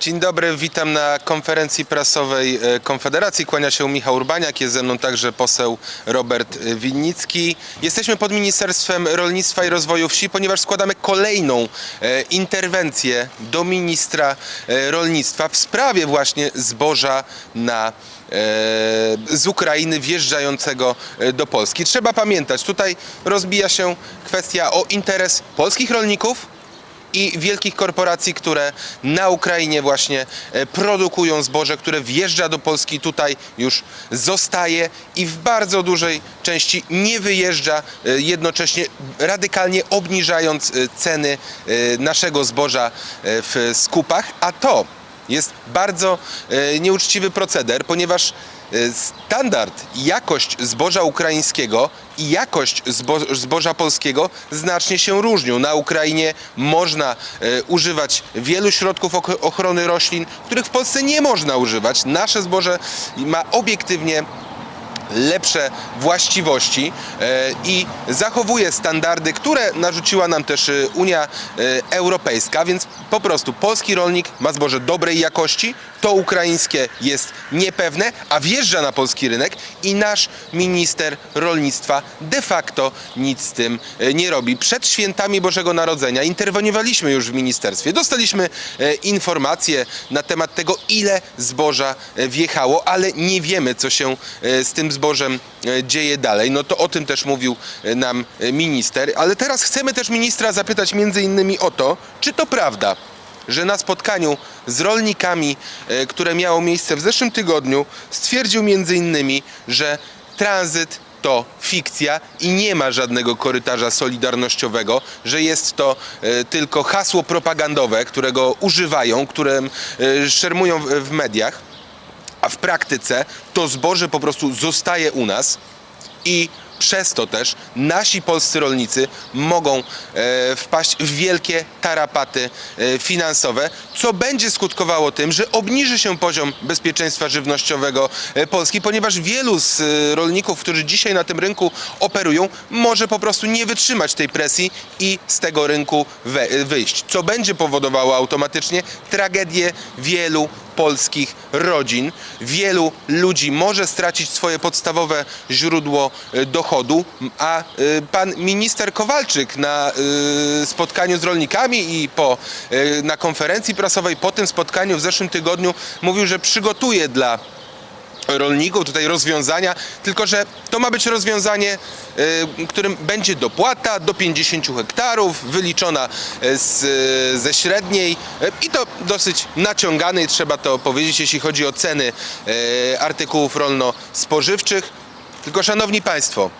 Dzień dobry, witam na konferencji prasowej e, Konfederacji. Kłania się Michał Urbaniak, jest ze mną także poseł Robert Winnicki. Jesteśmy pod Ministerstwem Rolnictwa i Rozwoju Wsi, ponieważ składamy kolejną e, interwencję do ministra e, rolnictwa w sprawie właśnie zboża na z Ukrainy wjeżdżającego do Polski. Trzeba pamiętać, tutaj rozbija się kwestia o interes polskich rolników, i wielkich korporacji, które na Ukrainie właśnie e, produkują zboże, które wjeżdża do Polski, tutaj już zostaje i w bardzo dużej części nie wyjeżdża, e, jednocześnie radykalnie obniżając e, ceny naszego zboża w skupach, a to jest bardzo nieuczciwy proceder, ponieważ standard i jakość zboża ukraińskiego i jakość zbo- zboża polskiego znacznie się różnią. Na Ukrainie można e, używać wielu środków ochrony roślin, których w Polsce nie można używać. Nasze zboże ma obiektywnie lepsze właściwości e, i zachowuje standardy, które narzuciła nam też e, Unia e, Europejska, więc po prostu polski rolnik ma zboże dobrej jakości, to ukraińskie jest niepewne, a wjeżdża na polski rynek i nasz minister rolnictwa de facto nic z tym nie robi. Przed świętami Bożego Narodzenia interweniowaliśmy już w ministerstwie, dostaliśmy informacje na temat tego, ile zboża wjechało, ale nie wiemy, co się z tym zbożem e, dzieje dalej. No to o tym też mówił e, nam e, minister, ale teraz chcemy też ministra zapytać między innymi o to, czy to prawda, że na spotkaniu z rolnikami, które miało miejsce w zeszłym tygodniu, stwierdził między innymi, że tranzyt to fikcja i nie ma żadnego korytarza solidarnościowego, że jest to tylko hasło propagandowe, którego używają, którym szermują w mediach, a w praktyce to zboże po prostu zostaje u nas i przez to też nasi polscy rolnicy mogą e, wpaść w wielkie tarapaty e, finansowe, co będzie skutkowało tym, że obniży się poziom bezpieczeństwa żywnościowego e, Polski, ponieważ wielu z rolników, którzy dzisiaj na tym rynku operują, może po prostu nie wytrzymać tej presji i z tego rynku wyjść, co będzie powodowało automatycznie tragedię wielu polskich rodzin. Wielu ludzi może stracić swoje podstawowe źródło e, dochodu, a e, pan minister Kowalczyk na e, spotkaniu z rolnikami i po, na konferencji prasowej po tym spotkaniu w zeszłym tygodniu mówił, że przygotuje dla rolników, tutaj rozwiązania, tylko że to ma być rozwiązanie, y, którym będzie dopłata do 50 hektarów, wyliczona y, z, ze średniej y, i to dosyć naciąganej, trzeba to powiedzieć, jeśli chodzi o ceny artykułów rolno-spożywczych. Tylko szanowni Państwo,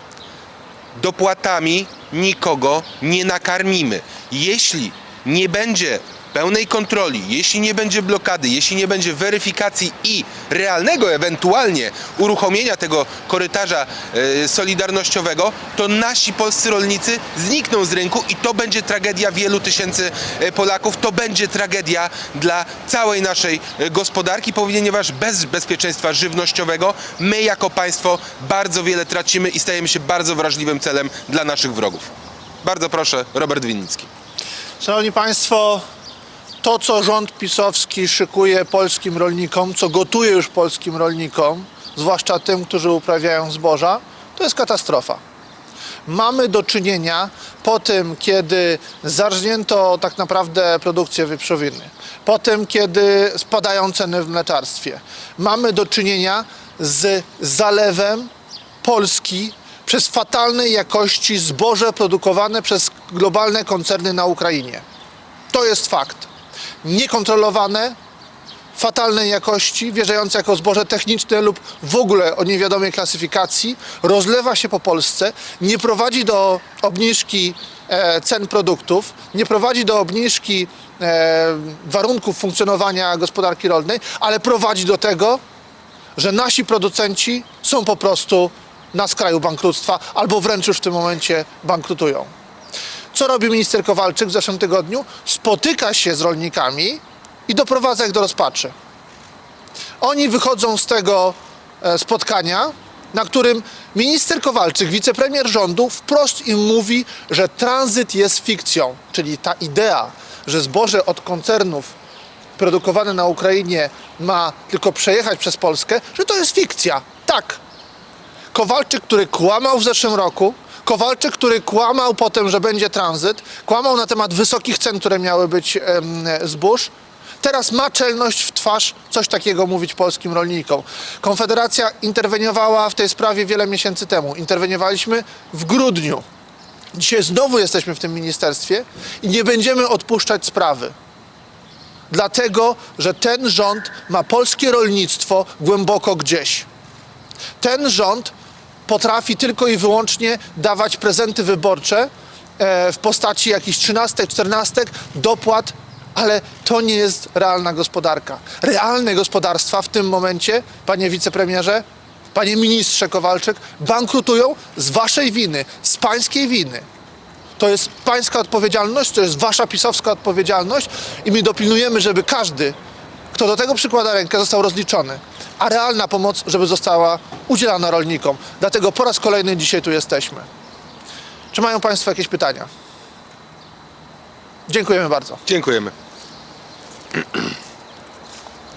dopłatami nikogo nie nakarmimy. Jeśli nie będzie pełnej kontroli, jeśli nie będzie blokady, jeśli nie będzie weryfikacji i realnego ewentualnie uruchomienia tego korytarza e, solidarnościowego, to nasi polscy rolnicy znikną z rynku i to będzie tragedia wielu tysięcy e, Polaków, to będzie tragedia dla całej naszej e, gospodarki, ponieważ bez bezpieczeństwa żywnościowego my jako państwo bardzo wiele tracimy i stajemy się bardzo wrażliwym celem dla naszych wrogów. Bardzo proszę, Robert Winnicki. Szanowni Państwo, to co rząd pisowski szykuje polskim rolnikom, co gotuje już polskim rolnikom, zwłaszcza tym, którzy uprawiają zboża, to jest katastrofa. Mamy do czynienia po tym, kiedy zarżnięto tak naprawdę produkcję wieprzowiny, po tym, kiedy spadają ceny w mleczarstwie, mamy do czynienia z zalewem Polski przez fatalnej jakości zboże produkowane przez globalne koncerny na Ukrainie. To jest fakt. Niekontrolowane, fatalnej jakości, wjeżdżające jako zboże techniczne lub w ogóle o niewiadomej klasyfikacji, rozlewa się po Polsce, nie prowadzi do obniżki e, cen produktów, nie prowadzi do obniżki e, warunków funkcjonowania gospodarki rolnej, ale prowadzi do tego, że nasi producenci są po prostu na skraju bankructwa albo wręcz już w tym momencie bankrutują. Co robi minister Kowalczyk w zeszłym tygodniu? Spotyka się z rolnikami i doprowadza ich do rozpaczy. Oni wychodzą z tego e, spotkania, na którym minister Kowalczyk, wicepremier rządu, wprost im mówi, że tranzyt jest fikcją, czyli ta idea, że zboże od koncernów produkowany na Ukrainie ma tylko przejechać przez Polskę, że to jest fikcja. Tak. Kowalczyk, który kłamał w zeszłym roku, Kowalczyk, który kłamał potem, że będzie tranzyt, kłamał na temat wysokich cen, które miały być zbóż, teraz ma czelność w twarz coś takiego mówić polskim rolnikom. Konfederacja interweniowała w tej sprawie wiele miesięcy temu. Interweniowaliśmy w grudniu. Dzisiaj znowu jesteśmy w tym ministerstwie i nie będziemy odpuszczać sprawy. Dlatego, że ten rząd ma polskie rolnictwo głęboko gdzieś. Ten rząd potrafi tylko i wyłącznie dawać prezenty wyborcze e, w postaci jakichś trzynastek, czternastek, dopłat, ale to nie jest realna gospodarka. Realne gospodarstwa w tym momencie, panie wicepremierze, panie ministrze Kowalczyk, bankrutują z waszej winy, z pańskiej winy. To jest pańska odpowiedzialność, to jest wasza pisowska odpowiedzialność i my dopilnujemy, żeby każdy, kto do tego przykłada rękę, został rozliczony, a realna pomoc, żeby została udzielana rolnikom. Dlatego po raz kolejny dzisiaj tu jesteśmy. Czy mają Państwo jakieś pytania? Dziękujemy bardzo. Dziękujemy.